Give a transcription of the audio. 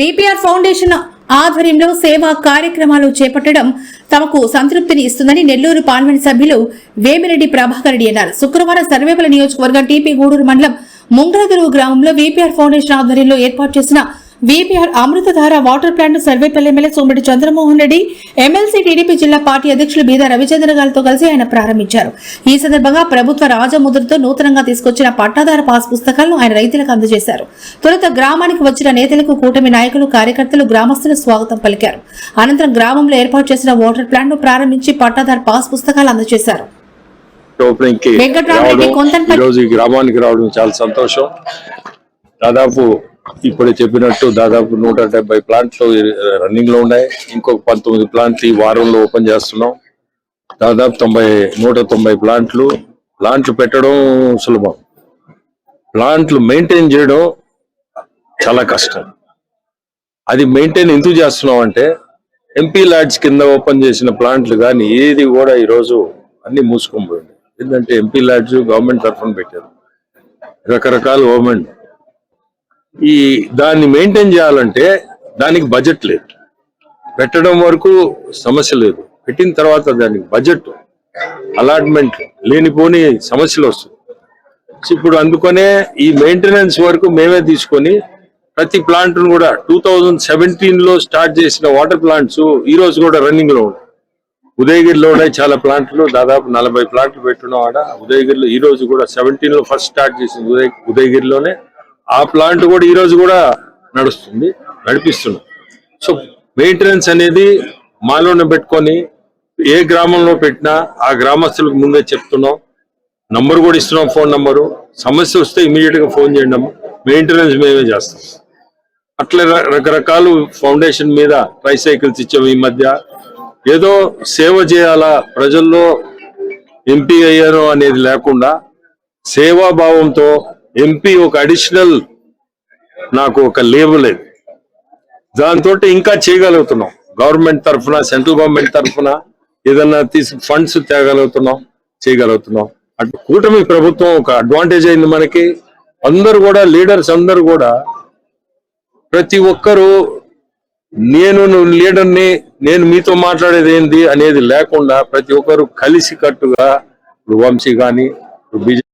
VPR foundation ఆధ్వర్యంలో సేవా కార్యక్రమాలు చేపట్టడం తమకు సంతృప్తిని ఇస్తుందని నెల్లూరు పార్లమెంట్ సభ్యులు వేమిరెడ్డి ప్రభాకర్ రెడ్డి అన్నారు. శుక్రవారం సర్వేపల్లి నియోజకవర్గం టీపీ గూడూరు మండలం ముంగళదురువు గ్రామంలో విపిఆర్ ఫౌండేషన్ ఆధ్వర్యంలో ఏర్పాటు చేసిన VPR Amruthadhara water plant Sarvepalli MLA Somireddy Chandramohan Reddy MLC TDP జిల్లా పార్టీ అధ్యక్షులు బీద రవిచంద్ర గారితో కలిసి ఆయన ప్రారంభించారు. ఈ సందర్భంగా ప్రభుత్వ రాజముద్రతో నూతనంగా తీసుకొచ్చిన పట్టాదార పాస్ పుస్తకాలను ఆయన రైతులకు అందజేశారు. తొలుత గ్రామానికి వచ్చిన నేతలకు కూటమి నాయకులు కార్యకర్తలు గ్రామస్తులు స్వాగతం పలికారు. అనంతరం గ్రామంలో ఏర్పాటు చేసిన వాటర్ ప్లాంట్ను ప్రారంభించి పట్టాదార పాస్ పుస్తకాలు అందజేశారు. గ్రామానికి రావడం చాలా సంతోషం. దాదాపు ఇప్పుడే చెప్పినట్టు దాదాపు నూట డెబ్బై ప్లాంట్లు రన్నింగ్లో ఉన్నాయి. ఇంకొక పంతొమ్మిది ప్లాంట్లు ఈ వారంలో ఓపెన్ చేస్తున్నాం. దాదాపు తొంభై నూట తొంభై ప్లాంట్లు. ప్లాంట్లు పెట్టడం సులభం. ప్లాంట్లు మెయింటైన్ చేయడం చాలా కష్టం. అది మెయింటైన్ ఎందుకు చేస్తున్నాం అంటే ఎంపీ ల్యాడ్స్ కింద ఓపెన్ చేసిన ప్లాంట్లు కానీ ఏది కూడా ఈరోజు అన్ని మూసుకొని పోయింది. ఎందుకంటే ఎంపీ ల్యాడ్స్ గవర్నమెంట్ తరఫున పెట్టారు. రకరకాల గవర్నమెంట్ ఈ దాన్ని మెయింటైన్ చేయాలంటే దానికి బడ్జెట్ లేదు. పెట్టడం వరకు సమస్య లేదు. పెట్టిన తర్వాత దానికి బడ్జెట్ అలాట్మెంట్ లేనిపోని సమస్యలు వస్తుంది ఇప్పుడు అందుకనే ఈ మెయింటెనెన్స్ వరకు మేమే తీసుకొని ప్రతి ప్లాంట్ను కూడా టూ థౌజండ్ సెవెంటీన్లో స్టార్ట్ చేసిన వాటర్ ప్లాంట్స్ ఈ రోజు కూడా రన్నింగ్లో ఉన్నాయి. ఉదయగిరిలో ఉన్నాయి చాలా ప్లాంట్లు దాదాపు నలభై ప్లాంట్లు పెట్టున్నాం ఆడ. ఉదయగిరిలో ఈ రోజు కూడా సెవెంటీన్లో ఫస్ట్ స్టార్ట్ చేసింది ఉదయ ఉదయగిరిలోనే. ఆ ప్లాంట్ కూడా ఈ రోజు కూడా నడుస్తుంది నడిపిస్తున్నాం. సో మెయింటెనెన్స్ అనేది మాలోనే పెట్టుకొని ఏ గ్రామంలో పెట్టినా ఆ గ్రామస్తులకు ముందే చెప్తున్నాం. నంబర్ కూడా ఇస్తున్నాం ఫోన్ నంబరు. సమస్య వస్తే ఇమీడియట్గా ఫోన్ చేయండి మెయింటెనెన్స్ మేమే చేస్తాం. అట్లా రకరకాలు ఫౌండేషన్ మీద ట్రైసైకిల్స్ ఇచ్చాము ఈ మధ్య. ఏదో సేవ చేయాలా ప్రజల్లో ఎంపీ అయ్యారో అనేది లేకుండా సేవాభావంతో ఎంపీ ఒక అడిషనల్ నాకు ఒక లేబుల్ అది దాంతో ఇంకా చేయగలుగుతున్నాం. గవర్నమెంట్ తరఫున సెంట్రల్ గవర్నమెంట్ తరఫున ఏదన్నా తీసి ఫండ్స్ తేగలుగుతున్నాం చేయగలుగుతున్నాం. అటు కూటమి ప్రభుత్వం ఒక అడ్వాంటేజ్ అయింది మనకి. అందరూ కూడా లీడర్స్ అందరూ కూడా ప్రతి ఒక్కరూ నేను లీడర్ని నేను మీతో మాట్లాడేది ఏంది అనేది లేకుండా ప్రతి ఒక్కరు కలిసి కట్టుగా వంశీ కానీ బీజేపీ